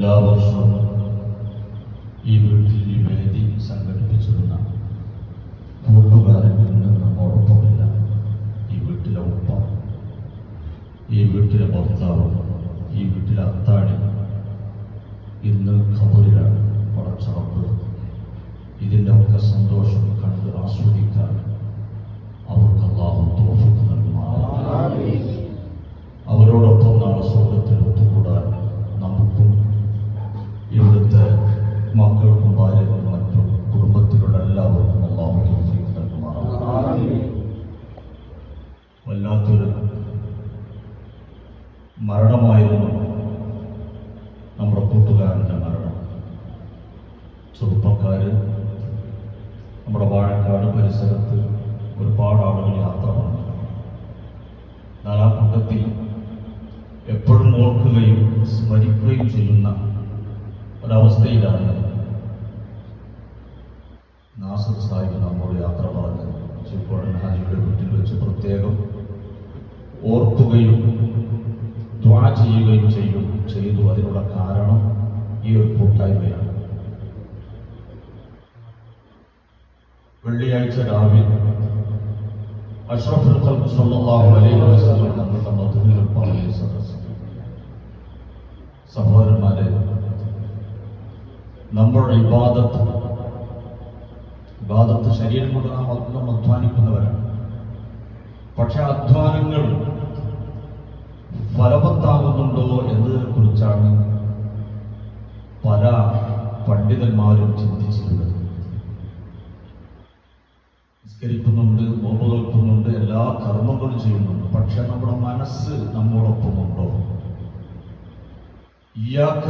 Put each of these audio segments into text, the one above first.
എല്ലാ വർഷവും ഈ വീട്ടിൽ ഈ വേദി സംഘടിപ്പിച്ചിരുന്ന കൂട്ടുകാരൻ ഇന്ന് നമ്മോടൊപ്പമില്ല. ഈ വീട്ടിലെ ഉപ്പ ഈ വീട്ടിലെ ഭർത്താവ് ഈ വീട്ടിലെ അത്താണി ഇന്ന് ഖബറിലാണ് പടച്ചറപ്പ്. ഇതിന്റെ ഒക്കെ സന്തോഷം കണ്ട് ആസ്വദിക്കാൻ അവർക്ക് അള്ളാഹു തോഫിക്ക് നൽകുമാറാണ് അവരോടൊപ്പം നാളെ സ്വർഗത്തിൽ ഒത്തുകൂടാൻ വല്ലാത്തൊരു മരണമായിരുന്നു നമ്മുടെ കൂട്ടുകാരന്റെ മരണം. ചെറുപ്പക്കാര് നമ്മുടെ വാഴക്കാട് പരിസരത്ത് ഒരുപാട് ആളുകൾ യാത്ര പറഞ്ഞു എന്നാൽ ആ കൂട്ടത്തിൽ എപ്പോഴും ഓർക്കുകയും സ്മരിക്കുകയും ചെയ്യുന്ന ഒരവസ്ഥയിലാണ് നാസർ സാഹിബ് നമ്മോട് യാത്ര പറഞ്ഞത്. ചിപ്പോടൻ ഹാജിയുടെ വീട്ടിൽ വെച്ച് പ്രത്യേകം ഓർക്കുകയും ദ്വാ ചെയ്യുകയും ചെയ്യും. ചെയ്തു അതിനുള്ള കാരണം ഈ ഒരു കൂട്ടായ്മയാണ്. വെള്ളിയാഴ്ച രാവിലെ അഷ്റഫുൽ ഖൽഖ് സല്ലല്ലാഹു അലൈഹി വസല്ലം തങ്ങളുടെ മധുവിൽ സദസ് സഹോദരന്മാരെ നമ്മുടെ ഇബാദത്ത് ഇബാദത്ത് ശരീരം കൊണ്ട് നാം അല്പം അധ്വാനിക്കുന്നവരാണ്. പക്ഷെ അധ്വാനങ്ങൾ ഫലവത്താകുന്നുണ്ടോ എന്നതിനെ കുറിച്ചാണ് പല പണ്ഡിതന്മാരും ചിന്തിച്ചിട്ടുള്ളത്. നിസ്കരിക്കുന്നുണ്ട് നോമ്പ് നോക്കുന്നുണ്ട് എല്ലാ കർമ്മങ്ങളും ചെയ്യുന്നുണ്ട്. പക്ഷെ നമ്മുടെ മനസ്സ് നമ്മോടൊപ്പമുണ്ടോ? ഇയ്യാക്ക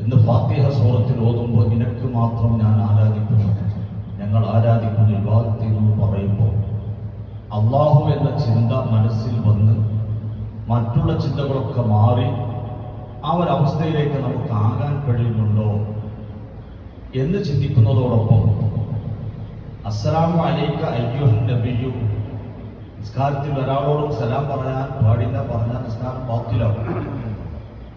എന്ന് ഫാത്തിഹ സൂറത്തിൽ ഓതുമ്പോൾ നിനക്ക് മാത്രം ഞാൻ ആരാധിക്കുന്നു? ഞങ്ങൾ ആരാധിക്കുന്നു ഇബാദത്ത് എന്ന് പറയുമ്പോൾ അള്ളാഹു എന്ന ചിന്ത മനസ്സിൽ വന്ന് മറ്റുള്ള ചിന്തകളൊക്കെ മാറി ആ ഒരു അവസ്ഥയിലേക്ക് നമുക്ക് ആകാൻ കഴിയുന്നുണ്ടോ എന്ന് ചിന്തിക്കുന്നതോടൊപ്പം അസ്സലാമു അലൈക്ക അയ്യുഹൻ നബിയു. നിസ്കാരത്തിൽ ഒരാളോടും സലാം പറയാൻ പാടില്ല പറഞ്ഞാൽ നിസ്കാരം പാത്തിലാവും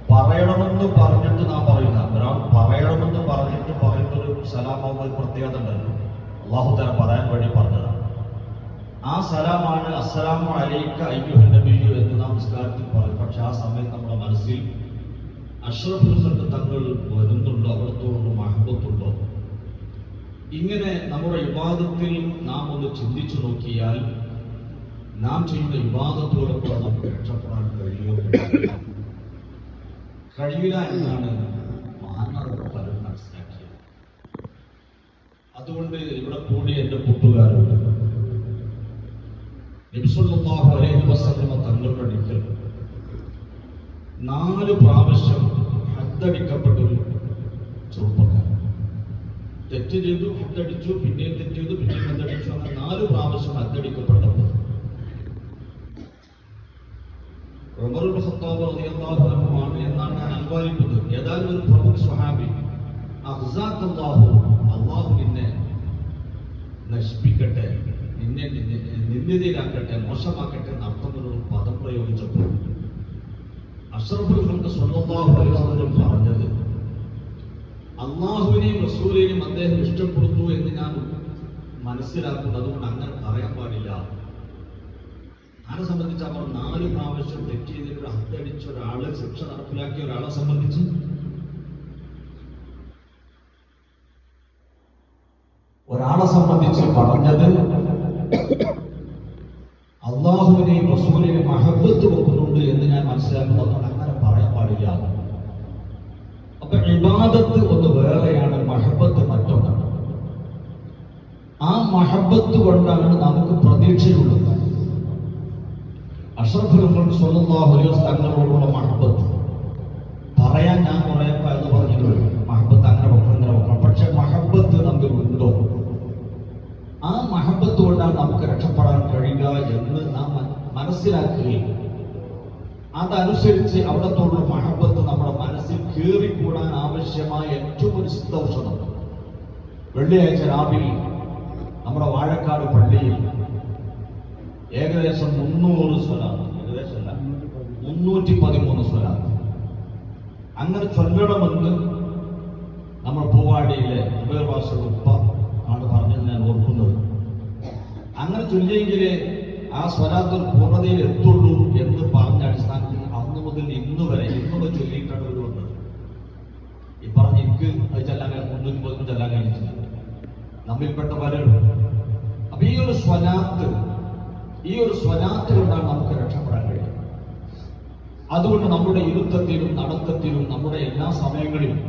പറയണമെന്ന് പറഞ്ഞിട്ട് നാം പറയുന്ന ഒരാൾ പറയണമെന്ന് പറഞ്ഞിട്ട് പറയുന്നൊരു സലാമാവുമ്പോൾ പ്രത്യേകത ഉണ്ടല്ലോ. അള്ളാഹു തല പറയാൻ വേണ്ടി പറഞ്ഞതാണ് ആ സലാമാണ് അസ്സലാമു അലൈക്ക അയ്യുഹൻ നബിയു എന്ന് നാം നിസ്കാരത്തിൽ പറയും പക്ഷെ ആ സമയത്ത് നമ്മുടെ മനസ്സിൽ അഷ്റഫുൽ ഖൽഖ് തങ്ങൾ വരുന്നുണ്ടോ അവിടത്തോടുള്ള മഹബത്തുണ്ടോ? ഇങ്ങനെ നമ്മുടെ വിവാദത്തിൽ നാം ഒന്ന് ചിന്തിച്ചു നോക്കിയാൽ നാം ചെയ്യുന്ന വിവാദത്തോടൊപ്പം നമുക്ക് രക്ഷപ്പെടാൻ കഴിയുമോ കഴിയില്ല എന്നാണ് പലരും മനസ്സിലാക്കിയത്. അതുകൊണ്ട് ഇവിടെ കൂടി എന്റെ കൂട്ടുകാരുണ്ട്. നബിസുല്ലാഹു അലൈഹി വസല്ലമ തങ്ങളുടെ അടുക്കൽ നാല് പ്രാവശ്യം ഹദ്ദടിക്കപ്പെട്ടൊരു ചെറുപ്പക്കാരൻ. തെറ്റ് ചെയ്തു ഹദ്ദടിച്ചു പിന്നെയും തെറ്റ് ചെയ്തു പിന്നെയും ഹദ്ദടിച്ചു അങ്ങനെ നാല് പ്രാവശ്യം ഹദ്ദടിക്കപ്പെട്ടപ്പോൾ എന്നാണ് ഞാൻ അനുമാനിക്കുന്നത് ഏതായാലും ഒരു പ്രമുഖ സ്വഹാബി അഹ്സാഖ് അല്ലാഹു അല്ലാഹു നിന്നെ നശിപ്പിക്കട്ടെ. നിന്നെ നിന്ദിതയിലാക്കട്ടെ മോശമാക്കട്ടെ എന്ന് ഒരു പദം പ്രയോഗിച്ചപ്പോൾ അഷ്റഫുൽ സ്വന്തം പറഞ്ഞത് അള്ളാഹുവിനെയും റസൂലിനെയും അദ്ദേഹം ഇഷ്ടപ്പെടുന്നു എന്ന് ഞാൻ മനസ്സിലാക്കുന്നു. അതുകൊണ്ട് അങ്ങനെ പറയാൻ പാടില്ല. ആരെ സംബന്ധിച്ച് അവർ നാല് പ്രാവശ്യം തെറ്റ് ചെയ്തിട്ട് ഹത്തടിച്ച ഒരാളെ ശിക്ഷ നടപ്പിലാക്കിയ ഒരാളെ സംബന്ധിച്ച്? ഒരാളെ സംബന്ധിച്ച് പറഞ്ഞത് അള്ളാഹുവിനെയും റസൂലിനെയും മഹബത്ത് വെക്കുന്നുണ്ട് എന്ന് ഞാൻ മനസ്സിലാക്കുന്നതാണ് അങ്ങനെ പറയാൻ പാടില്ല. അപ്പൊ ഇബാദത്ത് ഒന്ന് വേറെയാണ് മഹബത്ത് മറ്റൊന്നാണ്. ആ മഹബത്ത് കൊണ്ടാണ് നമുക്ക് പ്രതീക്ഷയുള്ളത്. അഷ്റഫുൽ വസല്ലം തങ്ങളോടുള്ള മഹബത്ത്. പറയാൻ ഞാൻ കുറെ എന്ന് പറഞ്ഞിട്ട് മഹബത്ത് അങ്ങനെ വെക്കണം ഇങ്ങനെ വെക്കണം പക്ഷെ മഹബത്ത് നമുക്ക് ഉണ്ടോ ആ മഹബത്ത് കൊണ്ടാണ് നമുക്ക് രക്ഷപ്പെടാൻ കഴിയുക എന്ന് നാം മനസ്സിലാക്കുകയും അതനുസരിച്ച് അവിടത്തോടുള്ള മഹബത്ത് നമ്മുടെ മനസ്സിൽ കീറിക്കൂടാൻ ആവശ്യമായ ഏറ്റവും ഒരു സിദ്ധൌഷധം വെള്ളിയാഴ്ച രാവിലെ നമ്മുടെ വാഴക്കാട് പള്ളിയിൽ ഏകദേശം മുന്നൂറ് സ്വലാത്ത് ഏകദേശം മുന്നൂറ്റി പതിമൂന്ന് സ്വലാത്ത് അങ്ങനെ ചൊല്ലണമെന്ന് നമ്മൾ പൂവാടിയിലെ ഉപ്പ ആണ് പറഞ്ഞത് ഞാൻ ഓർക്കുന്നത്. അങ്ങനെ ചൊല്ലിയെങ്കിലേ ആ സ്വരാത്തിൽ പൂർണതയിൽ എത്തുള്ളൂ എന്ന് പറഞ്ഞ അടിസ്ഥാനത്തിൽ അന്ന് മുതൽ ഇന്ന് വരെ ഇന്നൊക്കെ ചൊല്ലിയിട്ടാണ് ഈ പറഞ്ഞ എനിക്ക് അത് ചെല്ലാൻ കഴിഞ്ഞു പതിമൂന്ന് ചെല്ലാൻ കഴിഞ്ഞിട്ടില്ല. നമ്മിൽപ്പെട്ട പലരും. അപ്പൊ ഈ ഒരു സ്വനാത്ത് ഈ ഒരു സ്വനാത്ത് കൊണ്ടാണ് നമുക്ക് രക്ഷപ്പെടാൻ കഴിയുന്നത്. അതുകൊണ്ട് നമ്മുടെ ഇരുത്തത്തിലും നടത്തത്തിലും നമ്മുടെ എല്ലാ സമയങ്ങളിലും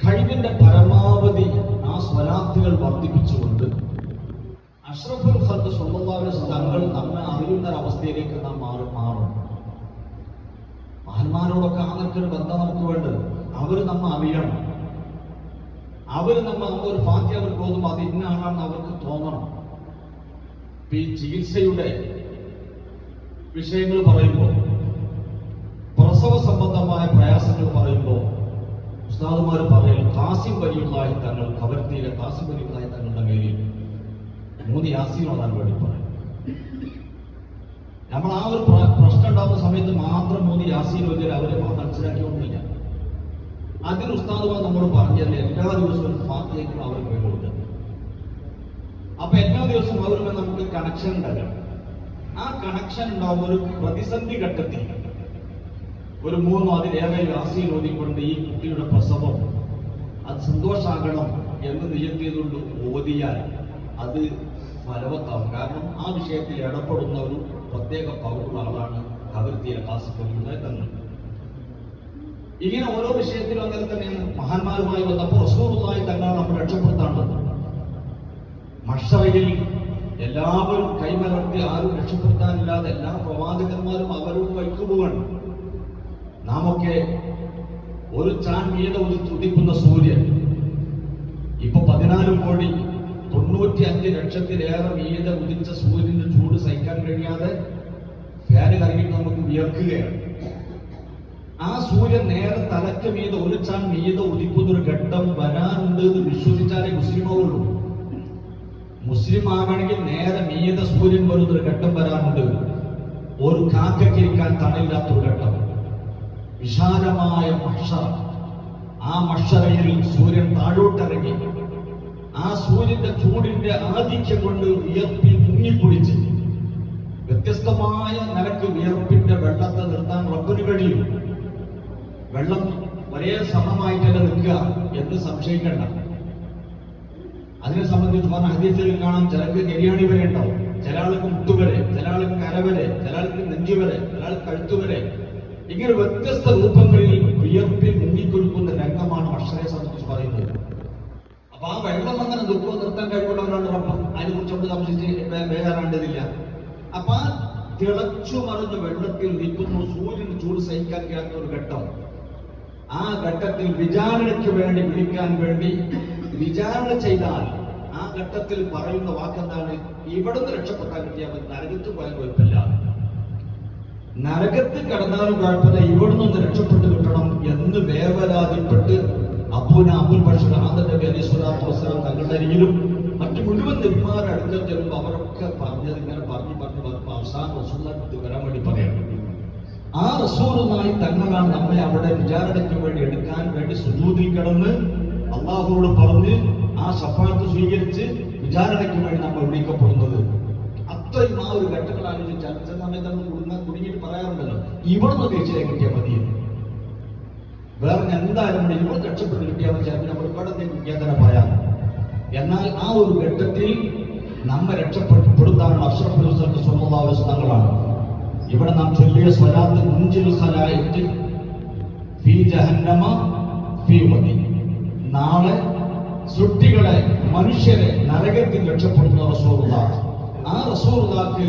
കഴിവിന്റെ പരമാവധി ആ സ്വലാത്തുകൾ വർദ്ധിപ്പിച്ചുകൊണ്ട് അഷ്റഫുൽ ഖൽക്ക് സ്വന്തമായ തങ്ങൾ നമ്മെ അറിയുന്ന അവസ്ഥയിലേക്ക് നാം മാറി മാറും. മഹന്മാരോടൊക്കെ ഒരു ബന്ധം നമുക്ക് വേണ്ടത് അവർ നമ്മ അറിയണം. അവർ നമ്മ ഒരു ഫാത്തി അവർ തോന്നുമ്പോൾ അത് ഇന്ന ആളാണെന്ന് അവർക്ക് തോന്നണം. ഈ ചികിത്സയുടെ വിഷയങ്ങൾ പറയുമ്പോൾ പ്രസവ സംബന്ധമായ പ്രയാസങ്ങൾ പറയുമ്പോൾ ഉസ്താദുമാർ പറയും കാസിം വലിയുള്ളതായി തങ്ങൾ കവർത്തിയിലെ കാസിം വലിയുള്ളതായി തങ്ങളുടെ മേലിൽ മൂന്ന് യാസീൻ ഓതാൻ വേണ്ടി പറയും നമ്മൾ ആ ഒരു പ്രശ്നം ഉണ്ടാകുന്ന സമയത്ത് മാത്രം മൂന്ന് യാസീൻ ഓതിയാൽ അവരെ മനസ്സിലാക്കിയൊന്നുമില്ല അതിന് ഉസ്താദുമാർ നമ്മോട് പറഞ്ഞാൽ എല്ലാ ദിവസവും ഫാത്തിയേക്കും അവർ പോയി കൊടുക്കുക. അപ്പൊ എല്ലാ ദിവസവും അവരുമായി നമുക്ക് കണക്ഷൻ ഉണ്ടാകണം. ആ കണക്ഷൻ ഉണ്ടാവുന്ന ഒരു പ്രതിസന്ധി ഘട്ടത്തിൽ ഒരു മൂന്നോ അതിലേറെ യാസീൻ ഓതിക്കൊണ്ട് ഈ കുട്ടിയുടെ പ്രസവം അത് സന്തോഷാകണം എന്ന് നിയത്തിയതുകൊണ്ട് ഓതിയാൽ അത് ഫലവത്താവും കാരണം ആ വിഷയത്തിൽ ഇടപെടുന്ന ഒരു പ്രത്യേക പവറുള്ള ആളാണ് കവർത്തിയ കാസിഫലിയുടെ തന്നെ ഇങ്ങനെ ഓരോ വിഷയത്തിലും അങ്ങനെ തന്നെയാണ്. മഹാന്മാരുമായി വന്നപ്പോൾ റസൂറുമായി തങ്ങളെ നമ്മൾ രക്ഷപ്പെടുത്താണ്ടത് മഷറയിൽ എല്ലാവരും കൈമലർത്തി ആരും രക്ഷപ്പെടുത്താനില്ലാതെ എല്ലാ പ്രവാചകന്മാരും അവരും നാമൊക്കെ നാം ഒക്കെ ഒരു ചാൻ മീത ഒരു തുടിക്കുന്ന സൂര്യൻ. ഇപ്പൊ പതിനാല് കോടി തൊണ്ണൂറ്റി അഞ്ച് ലക്ഷത്തിലേറെ വീത ഉദിച്ച സൂര്യന്റെ ചൂട് സഹിക്കാൻ കഴിയാതെ ഫാന് കറങ്ങിയിട്ട് നമുക്ക് വിയർക്കുകയാണ്. ആ സൂര്യൻ നേരെ തലക്ക് മീത ഒലിച്ചാൽ മീത ഉദിക്കുന്ന ഒരു ഘട്ടം വരാനുണ്ട് എന്ന് വിശ്വസിച്ചാലേ മുസ്ലിമാവുള്ളൂ മുസ്ലിം ആകണമെങ്കിൽ നേരെ മീത സൂര്യൻ വരുന്ന ഒരു ഘട്ടം വരാനുണ്ട്. ഒരു കാക്കക്കിരിക്കാൻ തണലില്ലാത്തൊരു ഘട്ടം. വിശാലമായ മഷറ ആ മഷറയിൽ സൂര്യൻ താഴോട്ടിറങ്ങി. ആ സൂര്യന്റെ ചൂടിന്റെ ആധിക്യം കൊണ്ട് വിയർപ്പിൽ മുങ്ങിക്കുടിച്ച് വ്യത്യസ്തമായ നിലയ്ക്ക് വിയർപ്പിന്റെ വെള്ളത്തെ നിർത്താൻ റബ്ബിന് കഴിയും. വെള്ളം ഒരേ സമമായിട്ടല്ല നിൽക്കുക എന്ന് സംശയിക്കണ്ട. അതിനെ സംബന്ധിച്ച് പറഞ്ഞ ഹദീസുകളിൽ കാണാം ചിലക്ക് ഗരിയാണി വരെ ഉണ്ടാവും. ചില ആൾക്ക് മുട്ടുവരെ ചില ആൾക്ക് കരവരെ ചില ആൾക്ക് നെഞ്ചു വരെ ചില ആൾക്ക് കഴുത്തുവരെ ഇങ്ങനെ വ്യത്യസ്ത രൂപങ്ങളിൽ വെള്ളം അങ്ങനെ ദുഃഖം നിർത്താൻ കഴിവുള്ളവരാണ് റബ്ബ് അതിനെ കുറിച്ച് നമ്മൾ സംശയിച്ച് വേറാണ്ടതില്ല അപ്പൊ തിളച്ചു മറിഞ്ഞ വെള്ളത്തിൽ നിൽക്കുന്നു സൂര്യൻ ചൂട് സഹിക്കാൻ കഴിയാത്ത ഒരു ഘട്ടം. ആ ഘട്ടത്തിൽ വിചാരണയ്ക്ക് വേണ്ടി വിളിക്കാൻ വേണ്ടി വിചാരണ ചെയ്താൽ ആ ഘട്ടത്തിൽ പറയുന്ന വാക്കെന്താണ്? ഇവിടുന്ന് രക്ഷപ്പെട്ടാൽ കിട്ടിയാൽ മതി. നരകത്ത് പോയാൽ കുഴപ്പമില്ല. നരകത്ത് കടന്നാലും കുഴപ്പമില്ല. ഇവിടുന്ന് രക്ഷപ്പെട്ട് കിട്ടണം എന്ന് വേവലാതിപ്പെട്ട് അബൂന അബുൽ ബഷർ ആദന്റെ നബി സ്വലാത്തു വസ്സലാം തങ്ങളുടെ അരികിലും മറ്റു മുഴുവൻ നെന്മാരുടെ അടുക്കൽ ചെല്ലുമ്പോൾ അവരൊക്കെ പറഞ്ഞത് ഇങ്ങനെ പറഞ്ഞു പറഞ്ഞു പറഞ്ഞപ്പോൾ അവസാനം റസൂലിനടുത്ത് വരാൻ വേണ്ടി പറയാം. ആ റസൂറുമായി തങ്ങളാണ് നമ്മെ അവിടെ വിചാരണയ്ക്ക് വേണ്ടി എടുക്കാൻ വേണ്ടി സുജൂതിൽ കിടന്ന് അള്ളാഹുവോട് പറഞ്ഞ് ആ ശഫാത്ത് സ്വീകരിച്ച് വിചാരണയ്ക്ക് വേണ്ടി നമ്മൾ വിളിക്കപ്പെടുന്നത്. അത്രയും ആ ഒരു ഘട്ടങ്ങൾ ആലോചിച്ച് ചില സമയത്ത് നമ്മൾ കുടുങ്ങ കുടുങ്ങിയിട്ട് പറയാറുണ്ടല്ലോ. ഇവിടുന്ന് തീർച്ചയായും കിട്ടിയാൽ മതി വേറെ എന്തായാലും നമ്മൾ രക്ഷപ്പെട്ട് കിട്ടിയാൽ ചിലപ്പോൾ നമ്മൾ ഇവിടെ തന്നെ പറയാം എന്നാൽ ആ ഒരു ഘട്ടത്തിൽ നമ്മെ രക്ഷപ്പെടുത്താനുള്ള അഷ്റഫുൽ സ്വന്തം തങ്ങളാണ് ഇവിടെ നാം ചൊല്ലിയ സ്വലാത്ത് മുഞ്ചിൽ ഖലായിത്ത് ഫീ ജഹന്നമ ഫീ മതി നാളെ സൃഷ്ടികളെ മനുഷ്യരെ നരകത്തിൽ രക്ഷപ്പെടുന്ന റസൂറുള്ള ആ റസൂറുള്ളാക്ക്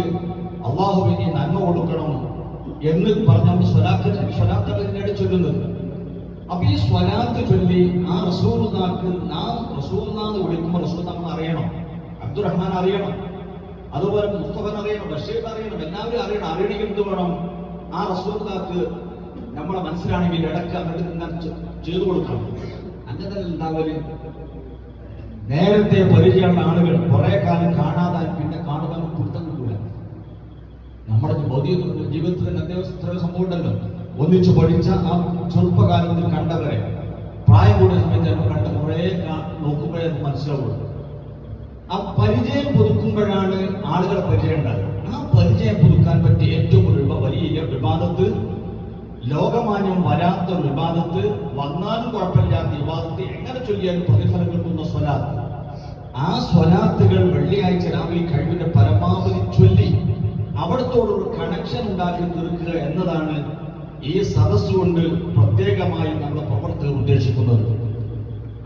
അള്ളാഹുവിനെ നന്മ കൊടുക്കണം എന്ന് പറഞ്ഞ സ്വലാത്ത് സ്വലാത്തുകളിനോട് ചൊല്ലുന്നത്. അപ്പൊ ഈ സ്വലാത്ത് ചൊല്ലി ആ റസൂർനാക്ക് നാം റസൂർന്നാന്ന് വിളിക്കുമ്പോൾ റസൂർ നമ്മൾ അറിയണം. അബ്ദുറഹ്മാൻ അറിയണം. അതുപോലെ മുസ്തഫൻ അറിയണം. ബഷീർ അറിയണം. എല്ലാവരും അറിയണം. അറിയണമെങ്കിൽ എന്ത് വേണം? ആ റസൂർനാക്ക് നമ്മളെ മനസ്സിലാണെങ്കിൽ ഇടയ്ക്ക് അങ്ങോട്ട് നിന്നാൽ ചെയ്തു കൊടുക്കണം. അങ്ങനെ ഉണ്ടാവൽ. നേരത്തെ പരിചയമുള്ള ആളുകൾ കുറെ കാലം കാണാതായി പിന്നെ കാണുക പിടുത്തം കിട്ടൂല. നമ്മുടെ ഭൗതിക ജീവിതത്തിൽ തന്നെ അത്യാവശ്യം സംഭവം ഉണ്ടല്ലോ. ഒന്നിച്ചു പഠിച്ച ആ ചെറുപ്പകാലത്തിൽ കണ്ടവരെ പ്രായം കൂടിയ സമയത്ത് ചിലപ്പോൾ കണ്ട കുറേ നോക്കുമ്പോഴേ മനസ്സിലാവുള്ളൂ. ആ പരിചയം പുതുക്കുമ്പോഴാണ് ആളുകളെ പരിചയം ഉണ്ടാകുക ആ പരിചയം പുതുക്കാൻ പറ്റിയ ഏറ്റവും ഒരു വലിയ വിവാദത്ത് ലോകമാന്യം വരാത്ത വിവാദത്ത് വന്നാലും കുഴപ്പമില്ലാത്ത വിവാദത്തെ എങ്ങനെ ചൊല്ലിയാലും പ്രതിഫലം കിട്ടുന്ന സ്വലാത്ത്. ആ സ്വലാത്തുകൾ വെള്ളിയാഴ്ച രാവിലെ കഴിവിന്റെ പരമാവധി ചൊല്ലി അവിടത്തോടൊരു കണക്ഷൻ ഉണ്ടാക്കി തീർക്കുക എന്നതാണ് ഈ സദസ് കൊണ്ട് പ്രത്യേകമായി നമ്മുടെ പ്രവർത്തകർ ഉദ്ദേശിക്കുന്നത്.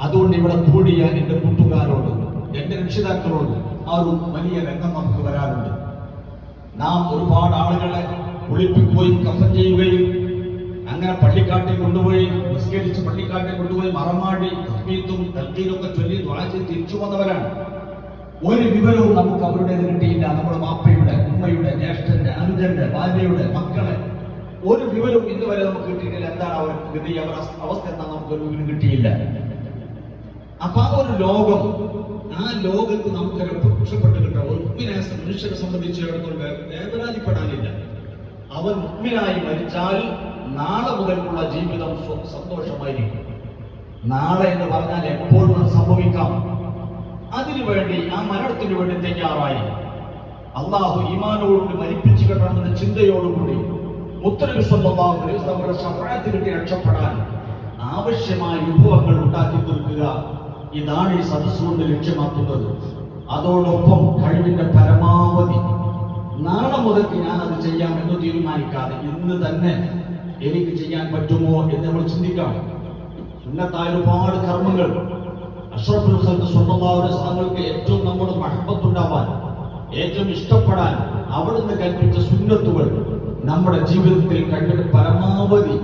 അതുകൊണ്ട് ഇവിടെ കൂടിയ എന്റെ കൂട്ടുകാരോട് എന്റെ രക്ഷിതാക്കളോട് ആ ഒരു വലിയ രംഗം നമുക്ക് വരാറുണ്ട് നാം ഒരുപാട് ആളുകളെ ഒളിപ്പിക്കുകയും കഫൻ ചെയ്യുകയും അങ്ങനെ പള്ളിക്കാട്ടിൽ കൊണ്ടുപോയി നിസ്കരിച്ച് പള്ളിക്കാട്ടിൽ കൊണ്ടുപോയി മറമാടി തസ്മീത്തും തൽക്കീലൊക്കെ ചൊല്ലി ദ്വാഴ്ച തിരിച്ചു വന്നവരാണ്. ഒരു വിവരവും നമുക്ക് അവരുടേത് കിട്ടിയില്ല. നമ്മുടെ മാപ്പയുടെ ഉമ്മയുടെ ജ്യേഷ്ഠന്റെ അനുജന്റെ ഭാര്യയുടെ മക്കളെ ഒരു വിവരവും ഇന്ന് വരെ നമുക്ക് കിട്ടിയിട്ടില്ല. എന്താണ് അവർ ഗതി അവർ അവസ്ഥ എന്താണെന്ന് നമുക്ക് ഒരു വിവരം കിട്ടിയില്ല. അപ്പൊ ആ ഒരു ലോകം ആ ലോകത്ത് നമുക്ക് രക്ഷപ്പെട്ട് കിട്ടാം ഒരു മുഗ്മിനെ മനുഷ്യരെ സംബന്ധിച്ചിടത്തോളം വേദനാതിപ്പെടാനില്ല. അവൻ മുഗ്മിനായി മരിച്ചാൽ നാളെ മുതലുള്ള ജീവിതം സന്തോഷമായിരിക്കും. നാളെ എന്ന് പറഞ്ഞാൽ എപ്പോഴും അത് സംഭവിക്കാം. അതിനുവേണ്ടി ആ മരണത്തിന് വേണ്ടി തയ്യാറായി. അള്ളാഹു ഈമാനോടുകൂടി മരിപ്പിച്ചു കിട്ടണമെന്ന ചിന്തയോടുകൂടി മുത്തനബി സ്വല്ലല്ലാഹു അലൈഹി കിട്ടി രക്ഷപ്പെടാൻ ആവശ്യമായ വിഭവങ്ങൾ ഉണ്ടാക്കി തീർക്കുക ഇതാണ് ഈ സദസ് കൊണ്ട് ലക്ഷ്യമാക്കുന്നത്. അതോടൊപ്പം കഴിവിന്റെ പരമാവധി. നാളെ മുതൽക്ക് ഞാൻ അത് ചെയ്യാം എന്ന് തീരുമാനിക്കാതെ ഇന്ന് തന്നെ എനിക്ക് ചെയ്യാൻ പറ്റുമോ എന്ന് നമ്മൾ ചിന്തിക്കാം ഇന്നത്തായ ഒരുപാട് കർമ്മങ്ങൾ. അഷ്റഫുൽ വസല്ലമക്ക് ഏറ്റവും നമ്മുടെ മഹബത്തുണ്ടാവാൻ ഏറ്റവും ഇഷ്ടപ്പെടാൻ അവിടുന്ന് കൽപ്പിച്ച സുന്നത്തുകൾ നമ്മുടെ ജീവിതത്തിൽ കണ്ടിട്ട് പരമാവധി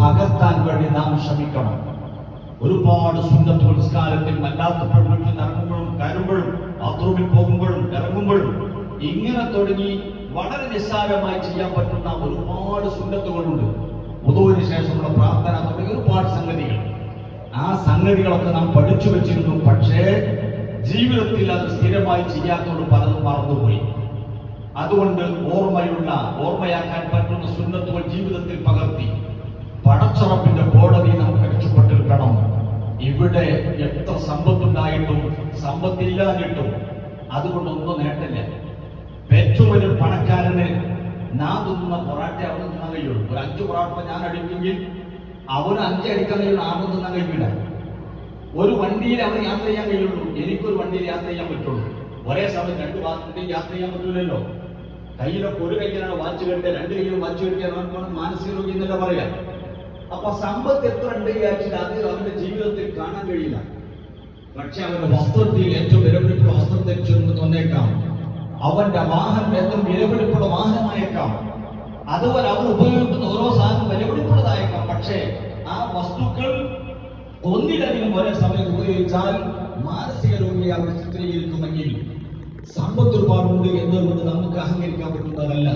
പകർത്താൻ വേണ്ടി നാം ശ്രമിക്കണം. ഒരുപാട് സുന്നത്ത് പുരസ്കാരത്തിൽ അല്ലാത്തപ്പോഴും വീട്ടിൽ ഇറങ്ങുമ്പോഴും കയറുമ്പോഴും ബാത്റൂമിൽ പോകുമ്പോഴും ഇറങ്ങുമ്പോഴും ഇങ്ങനെ തുടങ്ങി വളരെ നിസ്സാരമായി ചെയ്യാൻ പറ്റുന്ന ഒരുപാട് സുന്നത്തുകളുണ്ട്. ഉദവിന് ശേഷമുള്ള പ്രാർത്ഥന തുടങ്ങി ഒരുപാട് സംഗതികൾ. ആ സംഗതികളൊക്കെ നാം പഠിച്ചു വെച്ചിരുന്നു പക്ഷേ ജീവിതത്തിൽ അത് സ്ഥിരമായി ചെയ്യാത്തോട് പലതും മറന്നുപോയി. അതുകൊണ്ട് ഓർമ്മയുള്ള ഓർമ്മയാക്കാൻ പറ്റുന്ന സുന്നത്തുകൾ ജീവിതത്തിൽ പകർത്തി. പടച്ചുറപ്പിന്റെ കോടതി നമുക്ക് രക്ഷപ്പെട്ടിരിക്കണം. ഇവിടെ എത്ര സമ്പത്തുണ്ടായിട്ടും സമ്പത്തില്ലാഞ്ഞിട്ടും അതുകൊണ്ടൊന്നും നേട്ടമില്ല. ഏറ്റവും വലിയ പണക്കാരന് ഞാൻ തിന്നുന്ന പൊറാട്ട അവന് തിന്നാൻ കഴിയുള്ളൂ. ഒരു അഞ്ച് പൊറാട്ട ഞാൻ അടിക്കുമെങ്കിൽ അവന് അഞ്ച് അടിക്കാൻ കഴിയുള്ളൂ ആറും തിന്നാൻ കഴിയില്ല ഒരു വണ്ടിയിൽ അവന് യാത്ര ചെയ്യാൻ കഴിയുള്ളൂ. എനിക്കൊരു വണ്ടിയിൽ യാത്ര ചെയ്യാൻ പറ്റുള്ളൂ. ഒരേ സമയം രണ്ട് വാഹനത്തിൽ യാത്ര ചെയ്യാൻ പറ്റൂലല്ലോ. കയ്യിലൊക്കെ ഒരു കയ്യിലാണ് വാച്ച് കെട്ടുക രണ്ട് കയ്യിലും വാച്ച് അവർക്ക് മാനസിക രോഗി എന്നല്ല പറയാം. അപ്പൊ സമ്പത്ത് എത്ര ഉണ്ട് അത് അവന്റെ ജീവിതത്തിൽ കാണാൻ കഴിയില്ല. പക്ഷെ അവന്റെ വസ്ത്രത്തിൽ ഏറ്റവും വിലപിടിപ്പുള്ള വസ്ത്രം ധരിച്ചിരുന്നു വന്നേക്കാം അവന്റെ വാഹനം ഏറ്റവും വിലപിടിപ്പുള്ള വാഹനമായേക്കാം. അതുപോലെ അവൻ ഉപയോഗിക്കുന്ന ഓരോ സാധനം വിലപിടിപ്പുള്ളതായേക്കാം. പക്ഷേ ആ വസ്തുക്കൾ ഒന്നിലധികം ഒരേ സമയത്ത് ഉപയോഗിച്ചാൽ മാനസിക രോഗിയെ അവർ ചിത്രീകരിക്കുമെങ്കിൽ സമ്പത്ത് ഒരുപാടുണ്ട് എന്നതുകൊണ്ട് നമുക്ക് അഹങ്കരിക്കാൻ പറ്റുന്നതല്ല.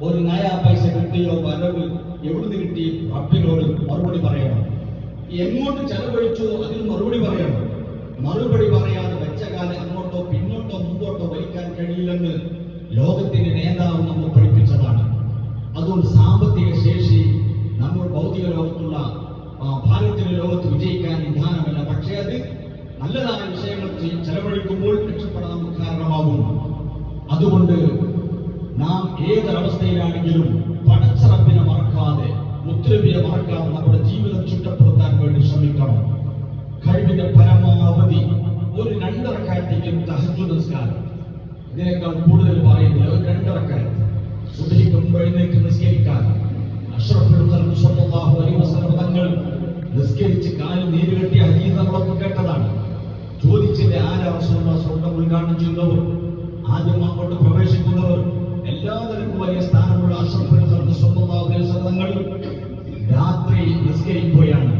ഒരു നയാ പൈസ കിട്ടിയോ വരവ് എവിടുന്ന് കിട്ടി? റബ്ബിനോട് മറുപടി പറയണം. എങ്ങോട്ട് ചെലവഴിച്ചോ അതിന് മറുപടി പറയണം. മറുപടി പറയാതെ വെച്ച കാലം അങ്ങോട്ടോ പിന്നോട്ടോ മുമ്പോട്ടോ വലിക്കാൻ കഴിയില്ലെന്ന് ലോകത്തിന്റെ നേതാവ് നമ്മൾ പഠിപ്പിച്ചതാണ്. അതുകൊണ്ട് സാമ്പത്തിക ശേഷി നമ്മൾ ഭൗതിക ലോകത്തുള്ള ഭാരതത്തിന്റെ ലോകത്ത് വിജയിക്കാൻ നിധാനമല്ല. പക്ഷേ അത് നല്ലതായ വിഷയങ്ങൾ ചെലവഴിക്കുമ്പോൾ രക്ഷപ്പെടാൻ കാരണമാകും അതുകൊണ്ട് നാം ഏതൊരവസ്ഥയിലാണെങ്കിലും പടച്ചറപ്പിനെ മറക്കാതെ മുത്തരബിയെ മറക്കാതെ നമ്മുടെ ജീവിതം ചുറ്റപ്പെടുത്താൻ വേണ്ടി ശ്രമിക്കണം. കഴിവിന്റെ പരമാവധി ഒരു രണ്ടരക്കാലത്തേക്കും തഹജു നിസ്കാരം. ഇതിനേക്കാൾ കൂടുതൽ പറയുന്നില്ല ഒരു രണ്ടരക്കാലത്ത്. സുബഹിക്ക് എഴുന്നേറ്റ് നിസ്കരിക്കാൻ. അഷ്റഫുൽ തങ്ങൾ നിസ്കരിച്ച് കാലിൽ നീര് കെട്ടിയ ഹദീസ് നമ്മളൊക്കെ കേട്ടതാണ്. ചോദിച്ചില്ലേ ആരാ സ്വന്തം ഉദ്ഘാടനം ചെയ്യുന്നവർ ആദ്യം അങ്ങോട്ട് പ്രവേശിക്കുന്നവർ എല്ലാവർക്കും വലിയ സ്ഥാനമുള്ള അഷ്റഫുൽ ഖൽഖ് സ്വല്ലല്ലാഹു അലൈഹി വസല്ലം തങ്ങൾ രാത്രി നിസ്കരിക്കുകയാണ്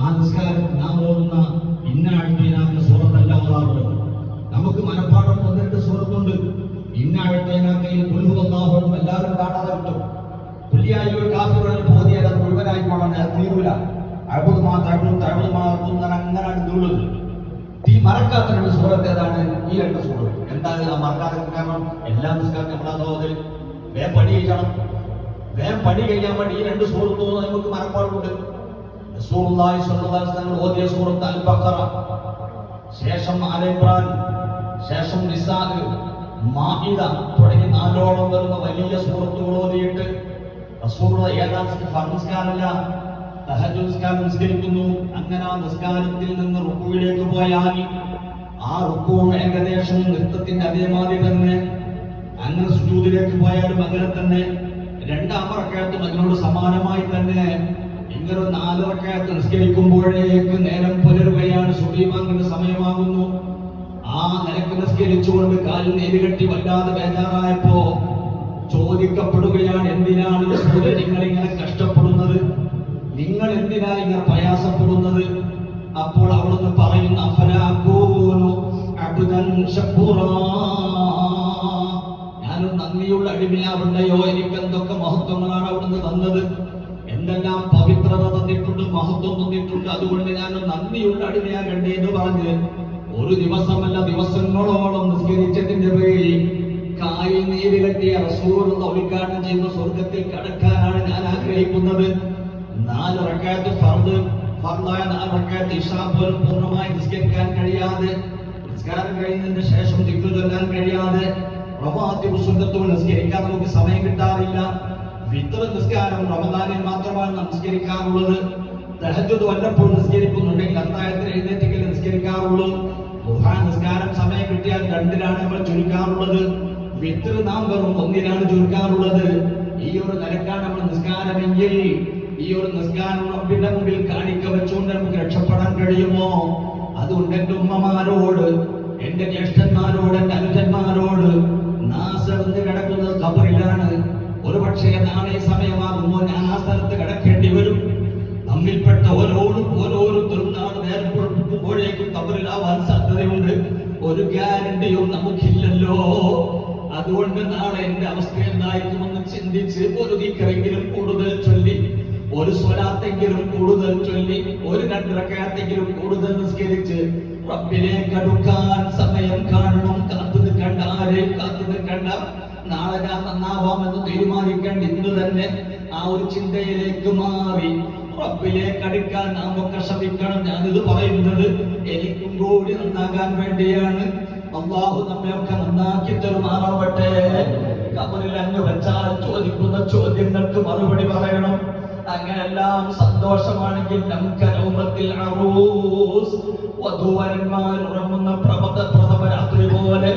ആ നിസ്കാരം നാം ഓർന്ന ഇന്നാഴ്ത്തീനാക്കുന്ന സൂറത്തല്ല ഓതാറുള്ളത്. നമുക്ക് മനഃപ്പാടം ഒന്നിട്ട് സൂറത്തുണ്ട്. ഇന്നാഴ്ത്തേനാക്കയിൽ പുല്ലുവന്നാഹും എല്ലാവരും കാണാതെ കിട്ടും പുല്ലിയായി ഒരു കാഫികളിൽ പോതിയാൽ അത് മുഴുവനായി പോകണം തീരൂല. അഴുപത് മാ തഴുതും തഴുതുമാകും അങ്ങനെ നീളുന്നത് ഈ മറക്കാത്ത രണ്ട് സൂറത്ത് ഏതാണ്? ഈ രണ്ട് സൂറത്ത് എന്താണ് ആ മറക്കാത്ത കാരണം എല്ലാ നിസ്കാരം നമ്മളാ ഓതൽ വേം പണി കഴിക്കണം. വേം പണി കഴിയാൻ വേണ്ടി ഈ രണ്ട് സൂറത്തും നമുക്ക് വസല്ലം ഓതിയ സൂറത്ത് അൽ ബഖറ ശേഷം ഇമ്രാൻ ശേഷം നിസാ മാഇദ തുടങ്ങി നാലോളം വരുന്ന വലിയ സൂറത്തുകൾ ഓതിയിട്ട് റസൂലുള്ള ഏതാ ഫർനിസ്കാരല്ല തഹജ്ജുദ് നിസ്കാരം നിസ്കരിക്കുന്നു. അങ്ങനെ ആ നിസ്കാരത്തിൽ നിന്ന് റുക്കുവിലേക്ക് പോയാൽ ആ റുക്കുവും ഏകദേശം നൃത്തത്തിന്റെ അതേമാതിരി തന്നെ അങ്ങനെ സുജൂതിലേക്ക് പോയാലും അങ്ങനെ തന്നെ രണ്ടാം റക്കയത്തും അതിനോട് സമാനമായി തന്നെ ഇങ്ങനെ ഒരു നാല് റക്കയത്ത് നിസ്കരിക്കുമ്പോഴേക്ക് നേരം പുലരുകയാണ്. സുബീമാങ്ങിന്റെ സമയമാകുന്നു. ആ നിലയ്ക്ക് നിസ്കരിച്ചുകൊണ്ട് കാലിൽ നേരുകെട്ടി വല്ലാതെ ബേജാറായപ്പോ ചോദിക്കപ്പെടുകയാണ് എന്തിനാണ് നിങ്ങൾ ഇങ്ങനെ കഷ്ടപ്പെടുന്നത്? നിങ്ങൾ എന്തിനാ ഇങ്ങനെ പ്രയാസപ്പെടുന്നത്? അപ്പോൾ അവിടുന്ന് പറയുന്ന ഞാനൊരു നന്ദിയുള്ള അടിമയാവുണ്ടയോ? എനിക്ക് എന്തൊക്കെ മഹത്വങ്ങളാണ് അവിടുന്ന് തന്നത്? എന്തെല്ലാം പവിത്രത തന്നിട്ടുണ്ട് മഹത്വം തന്നിട്ടുണ്ട്. അതുകൊണ്ട് ഞാൻ നന്ദിയുള്ള അടിമയാകണ്ടേ എന്ന് പറഞ്ഞ് ഒരു ദിവസമല്ല ദിവസങ്ങളോളം നിസ്കരിച്ചതിന്റെ പേരിൽ കായിൽ നീര് കെട്ടിയ റസൂർ ഉദ്ഘാടനം ചെയ്യുന്ന സ്വർഗത്തിൽ കടക്കാനാണ് ഞാൻ ആഗ്രഹിക്കുന്നത്. നാല് റക്കാത്ത് ഫർദ് ഫർദായ നാല് റക്കാത്ത് ഇഷാ പോലും പൂർണമായി നിസ്കരിക്കാൻ കഴിയാതെ നിസ്കാരം കഴിയുന്നതിന് ശേഷം തിക്കു ചൊല്ലാൻ കഴിയാതെ റവാത്തിബ് സുന്നത്ത് നിസ്കരിക്കാൻ നമുക്ക് സമയം കിട്ടാറില്ല. വിത്ര നിസ്കാരം റമദാനിൽ മാത്രമാണ് നമസ്കരിക്കാറുള്ളത് തഹജ്ജുദ് വല്ലപ്പോഴും നിസ്കരിക്കുന്നുണ്ടെങ്കിൽ അത്തായത്തിൽ എഴുന്നേറ്റെങ്കിൽ നിസ്കരിക്കാറുള്ളൂ. ദുഹാ നിസ്കാരം സമയം കിട്ടിയാൽ രണ്ടിലാണ് നമ്മൾ ചുരുക്കാറുള്ളത്. വിത്ര നാം വെറും ഒന്നിനാണ് ചുരുക്കാറുള്ളത്. ഈ ഒരു നിലക്കാണ് നമ്മൾ നിസ്കാരമെങ്കിൽ ഈ ഒരു നിസ്കാരം റബ്ബിന്റെ മുമ്പിൽ കാണിക്ക വെച്ചുകൊണ്ട് നമുക്ക് രക്ഷപ്പെടാൻ കഴിയുമോ? അതുകൊണ്ട് എന്റെ ഉമ്മമാരോട് എന്റെ ജ്യേഷ്ഠന്മാരോട് എന്റെ അനുജന്മാരോട് നാസറിന്ന് കിടക്കുന്നത് കബറിലാണ് ഒരു പക്ഷേ നാളെ സമയമാകുമ്പോൾ ഞാൻ ആ സ്ഥലത്ത് കിടക്കേണ്ടി വരും. നമ്മിൽപ്പെട്ട ഓരോരും ഓരോരുത്തരും നാളെ നേരം പുറത്തുമ്പോഴേക്കും കബറിലാവാൻ സാധ്യതയുണ്ട്. ഒരു ഗ്യാരണ്ടിയും നമുക്കില്ലല്ലോ. അതുകൊണ്ട് നാളെ എന്റെ അവസ്ഥ എന്തായിരിക്കുമെന്ന് ചിന്തിച്ച് ഒരു ദിക്കറെങ്കിലും കൂടുതൽ ചൊല്ലി ഒരു സ്വലാത്തെങ്കിലും കൂടുതൽ ചൊല്ലി ഒരു രണ്ടരക്കയത്തെങ്കിലും കൂടുതൽ നിസ്കരിച്ച് റബ്ബിലേക്ക് അടുക്കാൻ സമയം കാണണം കാത്തു നിൽക്കണ്ട ആരെയും കാത്തു നിൽക്കണ്ട. നാളെ ഞാൻ നന്നാവാമെന്ന് തീരുമാനിക്കേണ്ട ഇന്ന് തന്നെ ആ ഒരു ചിന്തയിലേക്ക് മാറി റബ്ബിലേക്ക് അടുക്കാൻ നാം ഒക്കെ ശ്രമിക്കണം. ഞാനിത് പറയുന്നത് എനിക്കും കൂടി നന്നാകാൻ വേണ്ടിയാണ്. അള്ളാഹു നമ്മയൊക്കെ നന്നാക്കി തരുമാറാവട്ടെ. കബറിൽ അങ്ങ് വെച്ചാൽ ചോദിക്കുന്ന ചോദ്യങ്ങൾക്ക് മറുപടി പറയണം. അങ്ങനെല്ലാം സന്തോഷമാണെങ്കിൽ നമുക്ക് രൂപത്തിൽ വധുവരന്മാർ ഉറങ്ങുന്ന പ്രഭത പ്രഥമ രാത്രി പോലെ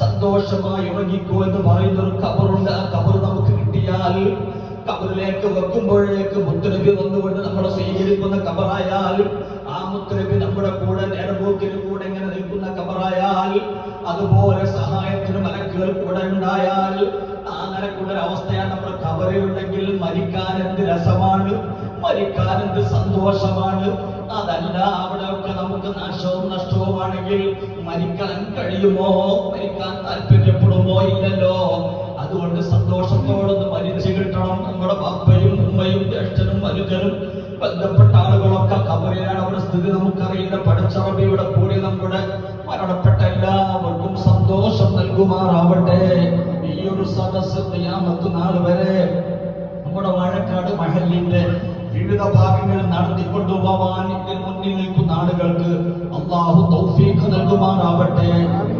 സന്തോഷമായി ഉറങ്ങിക്കോ എന്ന് പറയുന്ന ഒരു കബറുണ്ട്. ആ കബർ നമുക്ക് കിട്ടിയാൽ കബറിലേക്ക് വെക്കുമ്പോഴേക്ക് മുത്തലബി വന്നുകൊണ്ട് നമ്മളെ സ്വീകരിക്കുന്ന കബറായാൽ ആ മുത്തലബി നമ്മുടെ കൂടെ നേരമ്പോക്കിന് കൂടെ ഇങ്ങനെ നിൽക്കുന്ന കബറായാൽ അതുപോലെ സഹായത്തിന് മലക്കുകൾ കൂടെ ഉണ്ടായാൽ ആ നിലക്കുള്ള ഒരു അവസ്ഥയാണ് നമ്മുടെ കബറിലുണ്ടെങ്കിൽ മരിക്കാൻ എന്ത് രസമാണ്? മരിക്കാൻ എന്ത് സന്തോഷമാണ്? അതല്ല അവിടെയൊക്കെ നമുക്ക് നാശവും നഷ്ടവുമാണെങ്കിൽ മരിക്കാൻ കഴിയുമോ? മരിക്കാൻ താല്പര്യപ്പെടുമോ? ഇല്ലല്ലോ. അതുകൊണ്ട് സന്തോഷത്തോടൊന്ന് മരിച്ചു കിട്ടണം. നമ്മുടെ പപ്പയും ഉമ്മയും ജ്യേഷ്ഠനും മനുജനും ബന്ധപ്പെട്ട ആളുകളൊക്കെ കബറിലാണ്. അവിടെ സ്ഥിതി നമുക്കറിയില്ല. പഠിച്ചറബിയുടെ കൂടി നമ്മുടെ മരണപ്പെട്ട എല്ലാവർക്കും സന്തോഷം നൽകുമാറാവട്ടെ. ഒരു സദസ് ഖിയാമത്ത് നാൾ വരെ നമ്മുടെ വാഴക്കാട് മഹലിന്റെ വിവിധ ഭാഗങ്ങളിൽ നടത്തിക്കൊണ്ടുപോവാൻ ഇതിൽ മുന്നിൽ നിൽക്കുന്ന ആളുകൾക്ക് അള്ളാഹു തൗഫീഖ് നൽകുമാറാവട്ടെ.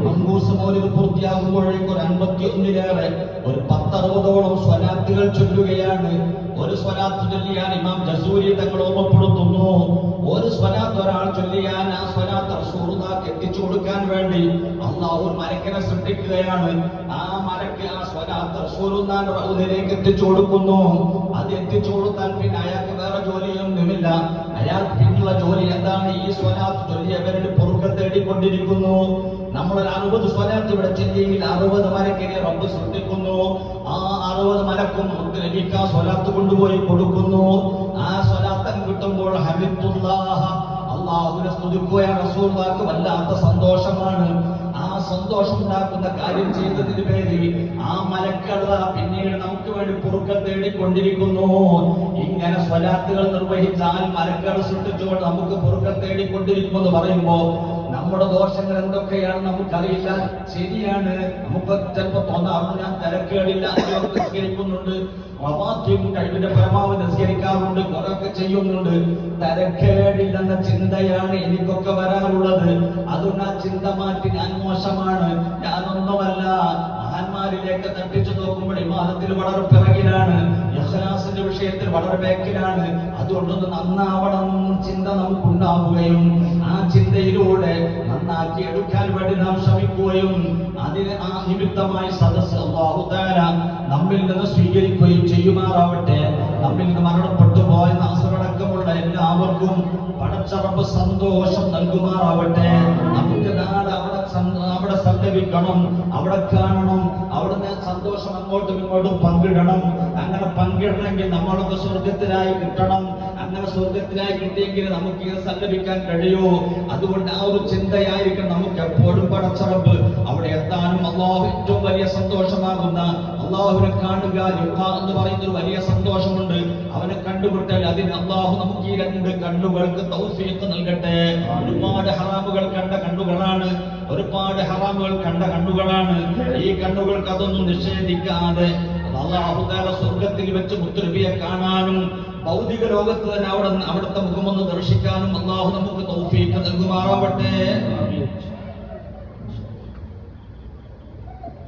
മങ്കൂസ് മോലിത് പൂർത്തിയാകുമ്പോഴേക്കും ഒരു അൻപത്തി ഒന്നിലേറെ ഒരു പത്തറുപതോളം സ്വലാത്തുകൾ ചൊല്ലുകയാണ്. ഒരു സ്വലാത്ത് ചൊല്ലിയാൻ ഇമാം ജസൂരി തങ്ങൾ ഓർമ്മപ്പെടുത്തുന്നു. ഒരു സ്വലാത്ത് ഒരാൾ ചൊല്ലിയാൻ ആ സ്വലാത്ത് റസൂലുള്ളാഹിക്ക് എത്തിച്ചു കൊടുക്കാൻ വേണ്ടി അള്ളാഹു മലക്കിനെ സൃഷ്ടിക്കുകയാണ്. ആ റൗദിലേക്ക് എത്തിച്ചു കൊടുക്കുന്നു അത് എത്തിച്ചു കൊടുത്താൽ പിന്നെ അയാൾക്ക് വേറെ ജോലിയൊന്നുമില്ല. അയാൾ പിന്നുള്ള ജോലി എന്താണ്? ഈ സ്വലാത്ത് ചൊല്ലിയവരുടെ പൊറുക്കം തേടിക്കൊണ്ടിരിക്കുന്നു. നമ്മൾ അറുപത് സ്വലാത്ത് ഇവിടെ ചെല്ലിയെങ്കിൽ അറുപത് മരക്കിനെ റബ്ബ് സൃഷ്ടിക്കുന്നു. ആ അറുപത് മലക്കും ആ സ്വലാത്ത് കൊണ്ടുപോയി കൊടുക്കുന്നു. ആ സ്വലാത്തം കിട്ടുമ്പോൾ ഹബിത്തുല്ലാഹ അള്ളാഹുവിനെ സ്തുതിക്കുകയാണ് റസൂലുള്ളാഹിക്ക് വല്ലാത്ത സന്തോഷമാണ്. സന്തോഷം ഉണ്ടാക്കുന്ന കാര്യം ചെയ്തതിന് പേരിൽ ആ മലക്കള്ള പിന്നീട് നമുക്ക് വേണ്ടി പൊറുക്കം തേടിക്കൊണ്ടിരിക്കുന്നു. ഇങ്ങനെ സ്വലാത്തുകൾ നിർവഹിച്ചാൽ മലക്കള്ള സൃഷ്ടിച്ചുകൊണ്ട് നമുക്ക് പൊറുക്കം തേടിക്കൊണ്ടിരിക്കുമെന്ന് പറയുമ്പോ നമ്മുടെ ദോഷങ്ങൾ എന്തൊക്കെയാണ് നമുക്കറിയില്ല. ശരിയാണ്. നമുക്ക് ചിലപ്പോ തോന്നാറുണ്ട് ഞാൻ തിരക്കേടില്ല നിസ്കരിക്കുന്നുണ്ട്. പ്രവാദ്യവും കഴിവിന്റെ പരമാവധി നിസ്കരിക്കാറുണ്ട്. കുറെയൊക്കെ ചെയ്യുന്നുണ്ട്. തിരക്കേടില്ലെന്ന ചിന്തയാണ് എനിക്കൊക്കെ വരാറുള്ളത്. അതുകൊണ്ട് ആ ചിന്ത മാറ്റി ഞാൻ മോശമാണ്. ഞാനൊന്നുമല്ല. മഹാന്മാരിലേക്ക് തട്ടിച്ചു നോക്കുമ്പോൾ ഇമാദത്തിൽ വളരെ പിറകിലാണ്. ഇഖ്ലാസിന്റെ വിഷയത്തിൽ വളരെ ബാക്കിലാണ്. അതുകൊണ്ടൊന്ന് നന്നാവണം ചിന്ത നമുക്കുണ്ടാവുകയും ആ ചിന്തയിലൂടെ നന്നാക്കി എടുക്കാൻ വേണ്ടി നാം ശ്രമിക്കുകയും അതിന് ആ നിമിത്തമായി സദസ് തആല നമ്മിൽ നിന്ന് സ്വീകരിക്കുകയും ചെയ്യുമാറാവട്ടെ. നമ്മിൽ നിന്ന് മരണപ്പെട്ടു പോയ നാസറടക്കമുള്ള എല്ലാവർക്കും പടച്ചറപ്പ് സന്തോഷം നൽകുമാറാവട്ടെ. നമുക്ക് നാളെ അവിടെ അവിടെ സംഗമിക്കണം അവിടെ കാണണം അവിടുന്ന് സന്തോഷം അങ്ങോട്ടും ഇങ്ങോട്ടും പങ്കിടണം. അങ്ങനെ പങ്കിടണമെങ്കിൽ നമ്മളൊക്കെ സ്വർഗത്തിലായി കിട്ടണം. അങ്ങനെ സ്വർഗത്തിലായി കിട്ടിയെങ്കിൽ നമുക്ക് ഇത് സംഗമിക്കാൻ കഴിയുമോ അതുകൊണ്ട് ആ ഒരു ചിന്തയായിരിക്കണം. നമുക്ക് എപ്പോഴും പടച്ചറപ്പ് അവിടെ എത്താനും അള്ളാഹു ഏറ്റവും വലിയ സന്തോഷമാകുന്ന അള്ളാഹുവിനെ കാണുക എന്ന് പറയുന്ന ഒരു വലിയ സന്തോഷമുണ്ട്. അവനെ കണ്ടുമുട്ടൽ അതിന് അള്ളാഹു നമുക്ക് ഈ രണ്ട് കണ്ണുകൾക്ക് തൗഫീഖ് നൽകട്ടെ. ഒരുപാട് ഹറാമുകൾ കണ്ട കണ്ണുകളാണ്. ഒരുപാട് ഹറാമുകൾ കണ്ട കണ്ണുകളാണ്. ഈ കണ്ണുകൾക്ക് അതൊന്നും നിഷേധിക്കാതെ അള്ളാഹു സ്വർഗത്തിൽ വെച്ച് മുത്തുനബിയെ കാണാനും ഭൗതിക ലോകത്ത് തന്നെ അവിടെ അവിടുത്തെ മുഖമൊന്ന് ദർശിക്കാനും അള്ളാഹു നമുക്ക് നൽകുമാറാവട്ടെ.